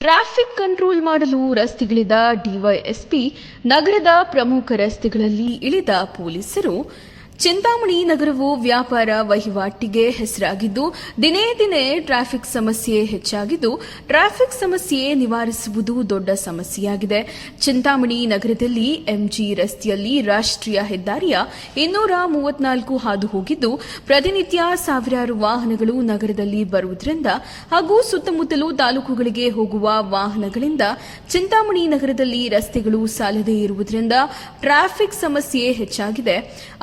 Traffic control ಮಾಡಲು ರಸ್ತೆಗಿಳಿದ DYSP ನಗರದ ಪ್ರಮುಖ ರಸ್ತೆಗಳಲ್ಲಿ ಇಳಿದ ಪೊಲೀಸರು ಚಿಂತಾಮಣಿ ನಗರವು ವ್ಯಾಪಾರ ವಹಿವಾಟಿಗೆ ಹೆಸರಾಗಿದ್ದು, ದಿನೇ ದಿನೇ ಟ್ರಾಫಿಕ್ ಸಮಸ್ಯೆ ಹೆಚ್ಚಾಗಿದ್ದು, ಟ್ರಾಫಿಕ್ ಸಮಸ್ಯೆ ನಿವಾರಿಸುವುದು ದೊಡ್ಡ ಸಮಸ್ಯೆಯಾಗಿದೆ. ಚಿಂತಾಮಣಿ ನಗರದಲ್ಲಿ ಎಂಜಿ ರಸ್ತೆಯಲ್ಲಿ ರಾಷ್ಟ್ರೀಯ ಹೆದ್ದಾರಿಯ ಇನ್ನೂರ ಮೂವತ್ನಾಲ್ಕು ಹಾದು ಹೋಗಿದ್ದು, ಪ್ರತಿನಿತ್ಯ ಸಾವಿರಾರು ವಾಹನಗಳು ನಗರದಲ್ಲಿ ಬರುವುದರಿಂದ ಹಾಗೂ ಸುತ್ತಮುತ್ತಲು ತಾಲೂಕುಗಳಿಗೆ ಹೋಗುವ ವಾಹನಗಳಿಂದ ಚಿಂತಾಮಣಿ ನಗರದಲ್ಲಿ ರಸ್ತೆಗಳು ಸಾಲದೇ ಇರುವುದರಿಂದ ಟ್ರಾಫಿಕ್ ಸಮಸ್ಯೆ ಹೆಚ್ಚಾಗಿದೆ.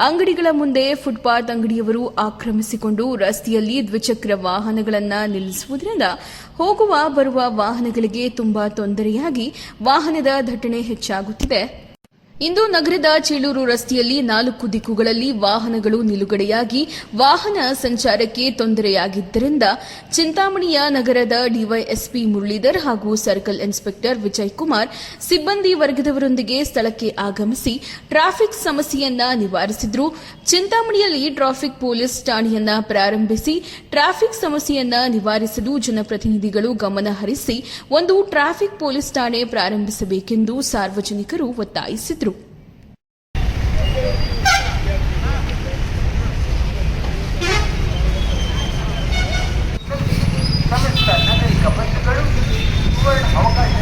ಅಂಗಡಿಗಳ ಮುಂದೆ ಫುಟ್ಪಾತ್ ಅಂಗಡಿಯವರು ಆಕ್ರಮಿಸಿಕೊಂಡು ರಸ್ತೆಯಲ್ಲಿ ದ್ವಿಚಕ್ರ ವಾಹನಗಳನ್ನು ನಿಲ್ಲಿಸುವುದರಿಂದ ಹೋಗುವ ಬರುವ ವಾಹನಗಳಿಗೆ ತುಂಬಾ ತೊಂದರೆಯಾಗಿ ವಾಹನದ ದಟ್ಟಣೆ ಹೆಚ್ಚಾಗುತ್ತಿದೆ. ಇಂದು ನಗರದ ಚೇಳೂರು ರಸ್ತೆಯಲ್ಲಿ ನಾಲ್ಕು ದಿಕ್ಕುಗಳಲ್ಲಿ ವಾಹನಗಳು ನಿಲುಗಡೆಯಾಗಿ ವಾಹನ ಸಂಚಾರಕ್ಕೆ ತೊಂದರೆಯಾಗಿದ್ದರಿಂದ ಚಿಂತಾಮಣಿಯ ನಗರದ ಡಿವೈಎಸ್ಪಿ ಮುರಳೀಧರ್ ಹಾಗೂ ಸರ್ಕಲ್ ಇನ್ಸ್ಪೆಕ್ಟರ್ ವಿಜಯ್ ಕುಮಾರ್ ಸಿಬ್ಬಂದಿ ವರ್ಗದವರೊಂದಿಗೆ ಸ್ಥಳಕ್ಕೆ ಆಗಮಿಸಿ ಟ್ರಾಫಿಕ್ ಸಮಸ್ಯೆಯನ್ನ ನಿವಾರಿಸಿದ್ರು. ಚಿಂತಾಮಣಿಯಲ್ಲಿ ಟ್ರಾಫಿಕ್ ಪೊಲೀಸ್ ಠಾಣೆಯನ್ನ ಪ್ರಾರಂಭಿಸಿ ಟ್ರಾಫಿಕ್ ಸಮಸ್ಯೆಯನ್ನ ನಿವಾರಿಸಲು ಜನಪ್ರತಿನಿಧಿಗಳು ಗಮನ ಹರಿಸಿ ಒಂದು ಟ್ರಾಫಿಕ್ ಪೊಲೀಸ್ ಠಾಣೆ ಪ್ರಾರಂಭಿಸಬೇಕೆಂದು ಸಾರ್ವಜನಿಕರು ಒತ್ತಾಯಿಸಿದ್ರು. ಪ್ರಪಂಚಗಳು ಅವಕಾಶ